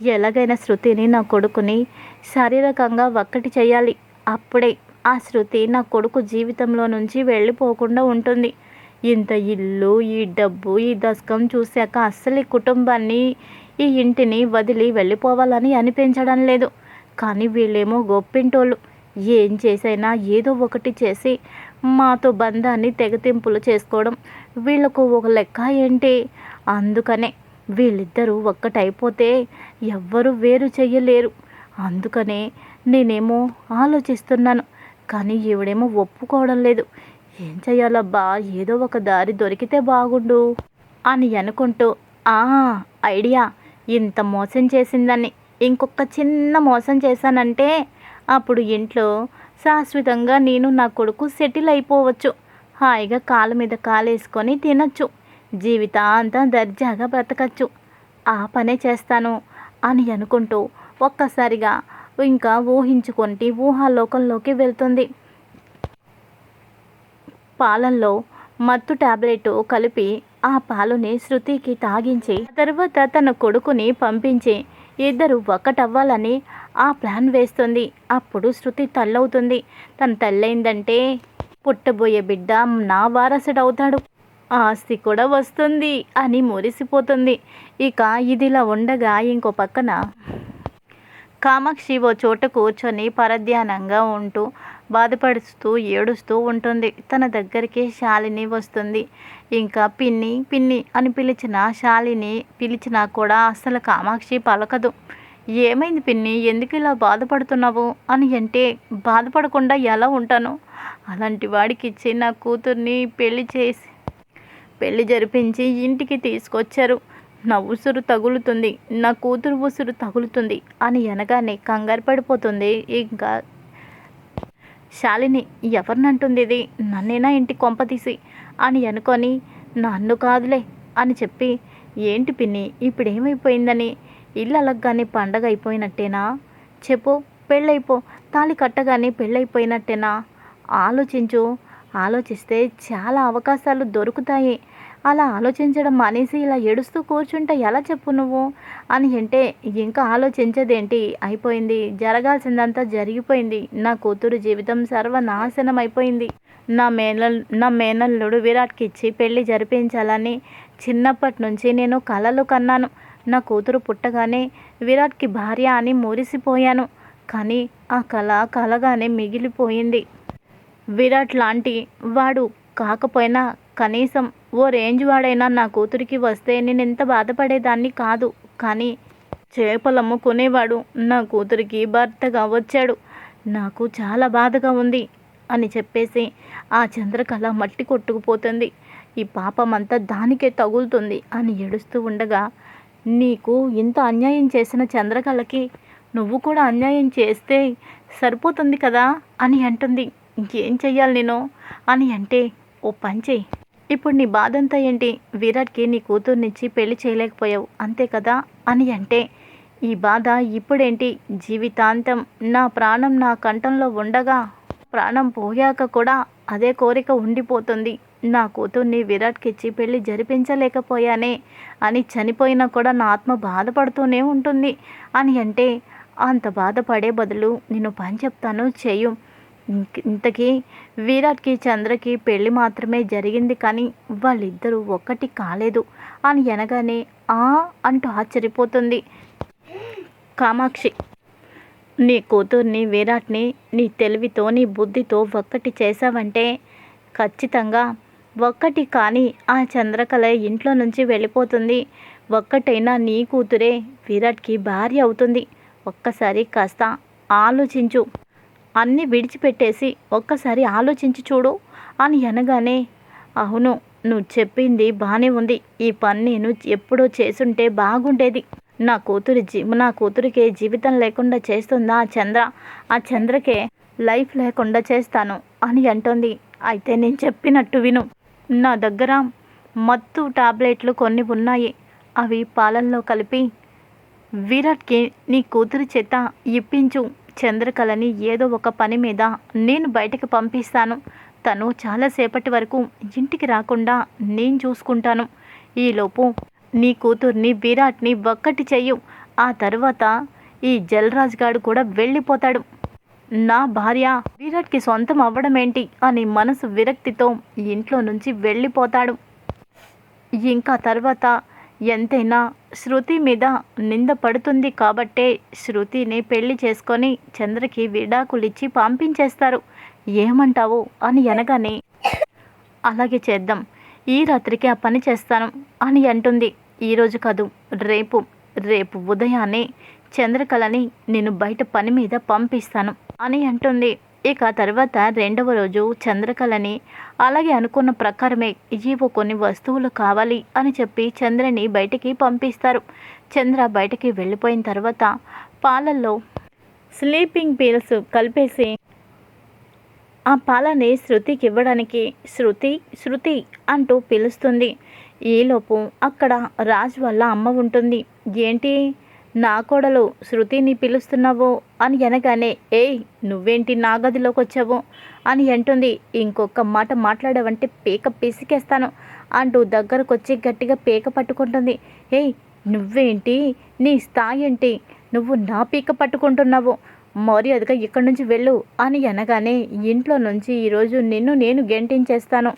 ఎలాగైనా శృతిని నా కొడుకుని శారీరకంగా ఒక్కటి చేయాలి. అప్పుడే ఆ శృతి నా కొడుకు జీవితంలో నుంచి వెళ్ళిపోకుండా ఉంటుంది. ఇంత ఇల్లు ఈ డబ్బు ఈ దశకం చూశాక అస్సలు ఈ కుటుంబాన్ని ఈ ఇంటిని వదిలి వెళ్ళిపోవాలని అనిపించడం లేదు. కానీ వీళ్ళేమో గొప్పింటోళ్ళు. ఏం చేసైనా ఏదో ఒకటి చేసి మాతో బంధాన్ని తెగతింపులు చేసుకోవడం వీళ్ళకు ఒక లెక్క ఏంటి? అందుకనే వీళ్ళిద్దరూ ఒక్కటైపోతే ఎవ్వరు వేరు చెయ్యలేరు. అందుకనే నేనేమో ఆలోచిస్తున్నాను కానీ ఈవిడేమో ఒప్పుకోవడం లేదు. ఏం చెయ్యాలబ్బా ఏదో ఒక దారి దొరికితే బాగుండు అని అనుకుంటూ ఆ ఐడియా ఇంత మోసం చేసిందని ఇంకొక చిన్న మోసం చేశానంటే అప్పుడు ఇంట్లో శాశ్వతంగా నేను నా కొడుకు సెటిల్ అయిపోవచ్చు. హాయిగా కాళ్ళ మీద కాలేసుకొని తినచ్చు. జీవితాంతం దర్జాగా బ్రతకచ్చు. ఆ పనే చేస్తాను అని అనుకుంటూ ఒక్కసారిగా ఇంకా ఊహించుకుంటే ఊహాలోకంలోకి వెళ్తుంది. పాలల్లో మత్తు టాబ్లెట్ కలిపి ఆ పాలుని శృతికి తాగించి తర్వాత తన కొడుకుని పంపించి ఇద్దరు ఒక్కటవ్వాలని ఆ ప్లాన్ వేస్తుంది. అప్పుడు శృతి తల్లవుతుంది. తన తల్లైందంటే పుట్టబోయే బిడ్డ నా వారసుడవుతాడు. ఆస్తి కూడా వస్తుంది అని మురిసిపోతుంది. ఇక ఇదిలా ఉండగా ఇంకో పక్కన కామాక్షి ఓ చోట కూర్చొని పరధ్యానంగా ఉంటూ బాధపడుస్తూ ఏడుస్తూ ఉంటుంది. తన దగ్గరికి శాలిని వస్తుంది. ఇంకా పిన్ని పిన్ని అని పిలిచిన శాలిని పిలిచినా కూడా అసలు కామాక్షి పలకదు. ఏమైంది పిన్ని ఎందుకు ఇలా బాధపడుతున్నావు అని అంటే బాధపడకుండా ఎలా ఉంటాను? అలాంటి వాడికి ఇచ్చి నా కూతుర్ని పెళ్ళి చేసి పెళ్ళి జరిపించి ఇంటికి తీసుకొచ్చారు. నా ఉసురు తగులుతుంది. నా కూతురు ఉసురు తగులుతుంది అని అనగానే కంగారు పడిపోతుంది ఇంకా శాలిని. ఎవరినంటుంది ఇది? నన్నేనా ఇంటి కొంపతీసి అని అనుకొని నన్ను కాదులే అని చెప్పి ఏంటి పిన్ని ఇప్పుడు ఏమైపోయిందని ఇల్లు అలగ్గానే పండగ అయిపోయినట్టేనా? చెప్పు పెళ్ళైపో. తాళి కట్టగానే పెళ్ళైపోయినట్టేనా? ఆలోచించు. ఆలోచిస్తే చాలా అవకాశాలు దొరుకుతాయి. అలా ఆలోచించడం మానేసి ఇలా ఏడుస్తూ కూర్చుంటే ఎలా చెప్పు నువ్వు? అని అంటే ఇంకా ఆలోచించదేంటి? అయిపోయింది. జరగాల్సిందంతా జరిగిపోయింది. నా కూతురు జీవితం సర్వనాశనం అయిపోయింది. నా మేనల్ నా మేనల్లుడు విరాట్కి ఇచ్చి పెళ్ళి జరిపించాలని చిన్నప్పటి నుంచి నేను కలలు కన్నాను. నా కూతురు పుట్టగానే విరాట్కి భార్య అని మురిసిపోయాను. కానీ ఆ కళ కలగానే మిగిలిపోయింది. విరాట్ లాంటి వాడు కాకపోయినా కనీసం ఓ రేంజ్ వాడైనా నా కూతురికి వస్తే నేను ఎంత బాధపడేదాన్ని కాదు. కానీ చేపలు అమ్ముకునేవాడు. నా కూతురికి భర్తగా వచ్చాడు. నాకు చాలా బాధగా ఉంది అని చెప్పేసి ఆ చంద్రకళ మట్టి కొట్టుకుపోతుంది. ఈ పాపం అంతా దానికే తగులుతుంది అని ఏడుస్తూ ఉండగా నీకు ఇంత అన్యాయం చేసిన చంద్రకళకి నువ్వు కూడా అన్యాయం చేస్తే సరిపోతుంది కదా అని అంటుంది. ఇంకేం చెయ్యాలి నేను? అని అంటే ఓ పని చెయ్యి. ఇప్పుడు నీ బాధంతా ఏంటి? విరాట్కి నీ కూతుర్నిచ్చి పెళ్ళి చేయలేకపోయావు. అంతే కదా? అని అంటే ఈ బాధ ఇప్పుడేంటి? జీవితాంతం నా ప్రాణం నా కంఠంలో ఉండగా ప్రాణం పోయాక కూడా అదే కోరిక ఉండిపోతుంది. నా కూతుర్ని విరాట్కి ఇచ్చి పెళ్ళి జరిపించలేకపోయానే అని చనిపోయినా కూడా నా ఆత్మ బాధపడుతూనే ఉంటుంది. అని అంటే అంత బాధపడే బదులు నేను పని చెప్తాను చేయు. ఇంతకీ విరాట్కి చంద్రకి పెళ్ళి మాత్రమే జరిగింది కానీ వాళ్ళిద్దరూ ఒక్కటి కాలేదు. అని అనగానే ఆ అంటూ ఆశ్చర్యపోతుంది. కామాక్షి నీ కూతుర్ని విరాట్ని నీ తెలివితో నీ బుద్ధితో ఒక్కటి చేశావంటే ఖచ్చితంగా ఒక్కటి కానీ ఆ చంద్రకళ ఇంట్లో నుంచి వెళ్ళిపోతుంది. ఒక్కటైనా నీ కూతురే విరాట్కి భార్య అవుతుంది. ఒక్కసారి కాస్త ఆలోచించు. అన్నీ విడిచిపెట్టేసి ఒక్కసారి ఆలోచించి చూడు అని అనగానే అవును నువ్వు చెప్పింది బాగానే ఉంది. ఈ పని నేను ఎప్పుడో చేసుంటే బాగుండేది. నా కూతురి జీ నా కూతురికే జీవితం లేకుండా చేస్తుందా ఆ చంద్ర? ఆ చంద్రకే లైఫ్ లేకుండా చేస్తాను అని అంటోంది. అయితే నేను చెప్పినట్టు విను. నా దగ్గర మత్తు టాబ్లెట్లు కొన్ని ఉన్నాయి. అవి పాలల్లో కలిపి విరాట్కి నీ కూతురి చేత ఇప్పించు. చంద్రకళని ఏదో ఒక పని మీద నేను బయటకు పంపిస్తాను. తను చాలాసేపటి వరకు ఇంటికి రాకుండా నేను చూసుకుంటాను. ఈలోపు నీ కూతుర్ని విరాట్ని ఒక్కటి చెయ్యు. ఆ తర్వాత ఈ జలరాజ్ గాడు కూడా వెళ్ళిపోతాడు. నా భార్య విరాట్కి సొంతం అవ్వడం ఏంటి అని మనసు విరక్తితో ఇంట్లో నుంచి వెళ్ళిపోతాడు. ఇంకా తర్వాత ఎంతైనా శృతి మీద నింద పడుతుంది కాబట్టే శృతిని పెళ్ళి చేసుకొని చంద్రకి విడాకులిచ్చి పంపించేస్తారు. ఏమంటావు? అని అనగానే అలాగే చేద్దాం. ఈ రాత్రికి ఆ పని చేస్తాను అని అంటుంది. ఈరోజు కాదు రేపు. రేపు ఉదయాన్నే చంద్రకళని నేను బయట పని మీద పంపిస్తాను అని అంటుంది. ఇక తర్వాత రెండవ రోజు చంద్రకళని అలాగే అనుకున్న ప్రకారమే ఏవో కొన్ని వస్తువులు కావాలి అని చెప్పి చంద్రని బయటికి పంపిస్తారు. చంద్ర బయటికి వెళ్ళిపోయిన తర్వాత పాలల్లో స్లీపింగ్ పీల్స్ కలిపేసి ఆ పాలని శృతికి ఇవ్వడానికి శృతి శృతి అంటూ పిలుస్తుంది. ఈలోపు అక్కడ రాజు వాళ్ళ అమ్మ ఉంటుంది. ఏంటి? నా కోడలు శృతిని పిలుస్తున్నావు? అని అనగానే ఏయ్ నువ్వేంటి నా గదిలోకి వచ్చావు అని అంటుంది. ఇంకొక మాట మాట్లాడావంటే పీక పిసికేస్తాను అంటూ దగ్గరకు వచ్చి గట్టిగా పీక పట్టుకుంటుంది. ఏయ్ నువ్వేంటి? నీ స్థాయి ఏంటి నువ్వు నా పీక పట్టుకుంటున్నావు? మర్యాదగా ఇక్కడి నుంచి వెళ్ళు అని అనగానే ఇంట్లో నుంచి ఈరోజు నిన్ను నేను గెంటించేస్తాను.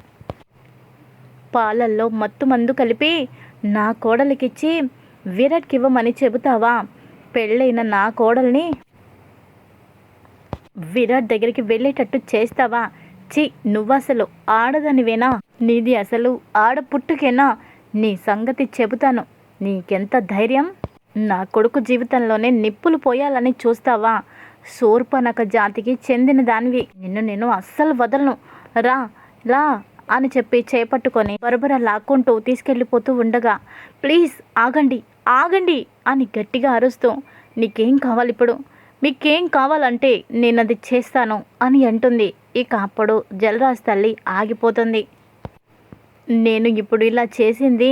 పాలల్లో మత్తు మందు కలిపి నా కోడలికిచ్చి విరాట్కి ఇవ్వమని చెబుతావా? పెళ్ళైన నా కోడల్ని విరాట్ దగ్గరికి వెళ్ళేటట్టు చేస్తావా? చి నువ్వసలు ఆడదనివేనా? నీది అసలు ఆడ పుట్టుకేనా? నీ సంగతి చెబుతాను. నీకెంత ధైర్యం? నా కొడుకు జీవితంలోనే నిప్పులు పోయాలని చూస్తావా? శూర్పనక జాతికి చెందిన దానివి. నిన్ను నేను అస్సలు వదలను. రా లా అని చెప్పి చేపట్టుకొని బరబర లాక్కుంటూ తీసుకెళ్ళిపోతూ ఉండగా ప్లీజ్ ఆగండి. ఆగండి అని గట్టిగా అరుస్తూ నీకేం కావాలి ఇప్పుడు? మీకేం కావాలంటే నేను అది చేస్తాను అని అంటుంది. ఇక అప్పుడు జలరాజ్ తల్లి ఆగిపోతుంది. నేను ఇప్పుడు ఇలా చేసింది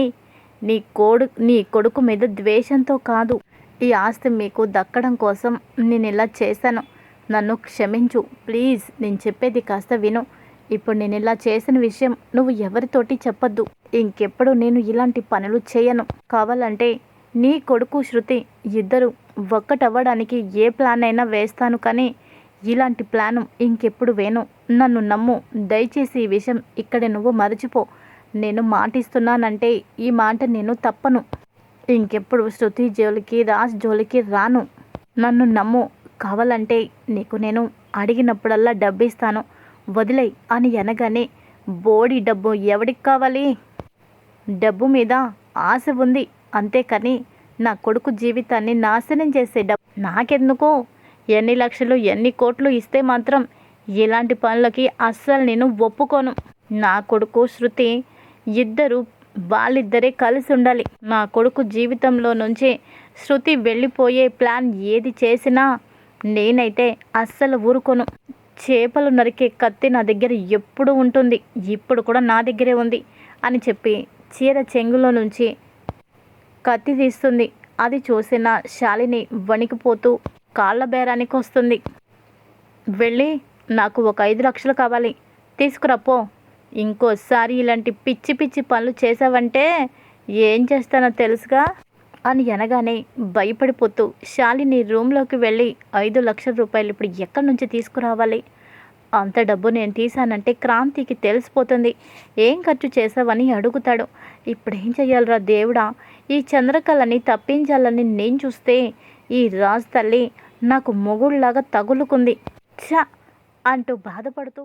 నీ కోడు నీ కొడుకు మీద ద్వేషంతో కాదు. ఈ ఆస్తి మీకు దక్కడం కోసం నేను ఇలా చేశాను. నన్ను క్షమించు. ప్లీజ్ నేను చెప్పేది కాస్త విను. ఇప్పుడు నేను ఇలా చేసిన విషయం నువ్వు ఎవరితోటి చెప్పొద్దు. ఇంకెప్పుడు నేను ఇలాంటి పనులు చేయను. కావాలంటే నీ కొడుకు శృతి ఇద్దరు ఒక్కటవ్వడానికి ఏ ప్లాన్ అయినా వేస్తాను కానీ ఇలాంటి ప్లాను ఇంకెప్పుడు వేను. నన్ను నమ్ము. దయచేసి ఈ విషయం ఇక్కడ నువ్వు మరచిపో. నేను మాటిస్తున్నానంటే ఈ మాట నేను తప్పను. ఇంకెప్పుడు శృతి జోలికి రాజ్ జోలికి రాను. నన్ను నమ్ము. కావాలంటే నీకు నేను అడిగినప్పుడల్లా డబ్బిస్తాను. వదిలేయ్ అని అనగానే బోడి డబ్బు ఎవడికి కావాలి? డబ్బు మీద ఆశ ఉంది. అంతేకాని నా కొడుకు జీవితాన్ని నాశనం చేసే డబ్బు నాకెందుకు? ఎన్ని లక్షలు ఎన్ని కోట్లు ఇస్తే మాత్రం ఇలాంటి పనులకి అస్సలు నేను ఒప్పుకోను. నా కొడుకు శృతి ఇద్దరు వాళ్ళిద్దరే కలిసి ఉండాలి. నా కొడుకు జీవితంలో నుంచి శృతి వెళ్ళిపోయే ప్లాన్ ఏది చేసినా నేనైతే అస్సలు ఊరుకోను. చేపలు నరికే కత్తి నా దగ్గర ఎప్పుడు ఉంటుంది? ఇప్పుడు కూడా నా దగ్గరే ఉంది అని చెప్పి చీర చెంగులో నుంచి కత్తి తీస్తుంది. అది చూసిన శాలిని వణికిపోతూ కాళ్ళ బేరానికి వస్తుంది. వెళ్ళి నాకు ఒక ఐదు లక్షలు కావాలి. తీసుకురాపో ఇంకోసారి ఇలాంటి పిచ్చి పిచ్చి పనులు చేసావంటే ఏం చేస్తానో తెలుసుగా? అని అనగానే భయపడిపోతూ శాలిని రూమ్లోకి వెళ్ళి ఐదు లక్షల రూపాయలు ఇప్పుడు ఎక్కడి నుంచి తీసుకురావాలి? అంత డబ్బు నేను తీశానంటే క్రాంతికి తెలిసిపోతుంది. ఏం ఖర్చు చేసావని అడుగుతాడు. ఇప్పుడేం ఏం చెయ్యాలరా దేవుడా? ఈ చంద్రకళని తప్పించాలని నేను చూస్తే ఈ రాజు తల్లి నాకు మొగుళ్ళలాగా తగులుకుంది. ఛ! అంటూ బాధపడుతూ